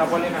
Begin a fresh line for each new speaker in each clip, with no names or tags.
Napolina.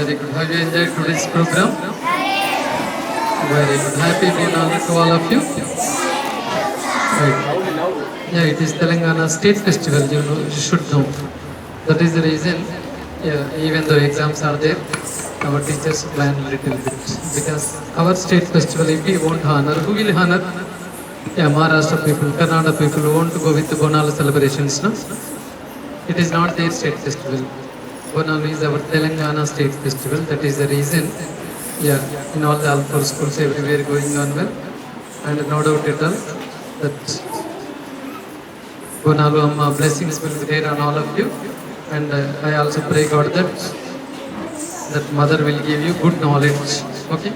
Very good. Have you enjoyed today's program? Very good. Happy Bonal to all of you. Right. Yeah, it is Telangana State Festival. You know, you should know. That is the reason. Yeah, even though exams are there, our teachers plan little bit because our state festival. If we won't honor, who will honor? Yeah, Maharashtra people, Kannada people want to go with the Bonal celebrations. No? It is not their state festival. Bonal is our Telangana state festival. That is the reason. Yeah, in all the Alpha schools, everywhere going on well. And no doubt at all that Bonalu Amma blessings will be there on all of you. And uh, I also pray God that that mother will give you good knowledge, okay,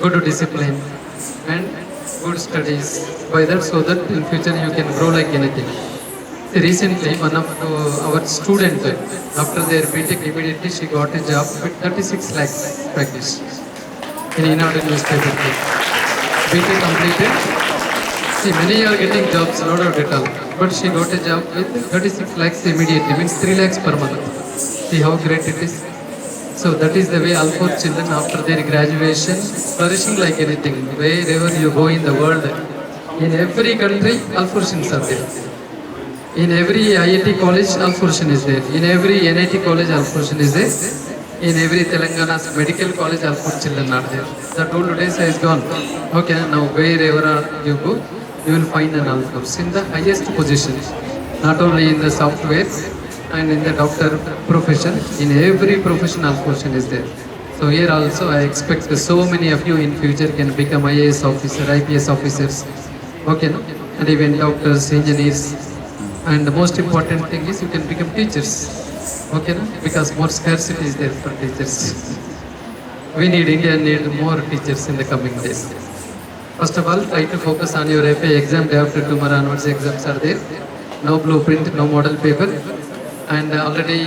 good discipline, and good studies. By that, so that in future you can grow like anything. Recently, one of uh, our student, after their BTech, immediately she got a job with 36 lakhs package in Inaudible newspaper. BTech completed. See, many are getting jobs, no doubt at all. But she got a job with 36 lakhs immediately, means 3 lakhs per month. See how great it is. So that is the way all four children after their graduation flourishing like anything. Wherever you go in the world, in every country, all four students are there. In every IIT college, Al Fursan is there. In every NIT college, Al Fursan is there. In every Telangana's medical college, Al Fursan children are there. The old days has gone. Okay, now wherever you go, you will find an Al Fursan in the highest position. Not only in the software and in the doctor profession, in every profession, Al Fursan is there. So here also, I expect so many of you in future can become IAS officer, IPS officers. Okay, no? and even doctors, engineers, And the most important thing is you can become teachers. Okay, na? because more scarcity is there for teachers. We need India need more teachers in the coming days. First of all, try to focus on your FA exam day after tomorrow onwards exams are there. No blueprint, no model paper. And already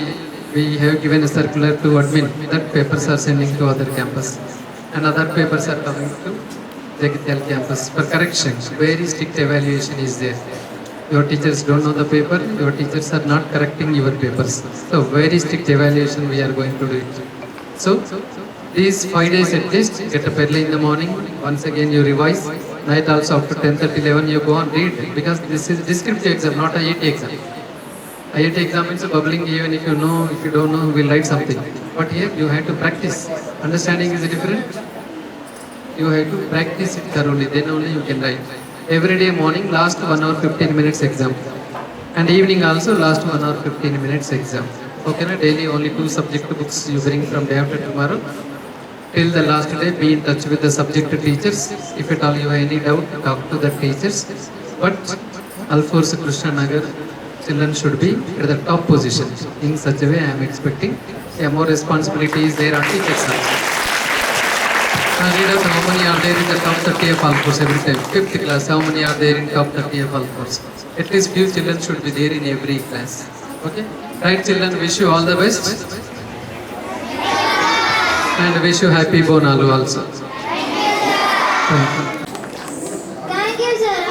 we have given a circular to admin that papers are sending to other campus. And other papers are coming to Jagityal campus for correction. Very strict evaluation is there. Your teachers don't know the paper, your teachers are not correcting your papers. So very strict evaluation we are going to do it. So these five days at least, get up early in the morning, once again you revise, night also after 10, 30, 11 you go and read because this is descriptive exam, not a IIT exam. IIT exam means bubbling even if you know, if you don't know, we'll write something. But here you have to practice. Understanding is different. You have to practice it thoroughly, then only you can write. Every day morning, last 1 hour 15 minutes exam. And evening also, last 1 hour 15 minutes exam. Okay, na? daily only two subject books you bring from day after tomorrow. Till the last day, be in touch with the subject teachers. If at all you have any doubt, talk to the teachers. But Alforce Krishna Nagar children should be at the top position. In such a way, I am expecting more responsibility is there on teachers. Uh, leaders, how many are there in the top 30 of all course every time? Fifth class, how many are there in top 30 of all course? At least few children should be there in every class. Okay? Right children, wish you all the best. And wish you happy Bonalu also. Thank you.
Thank you, sir.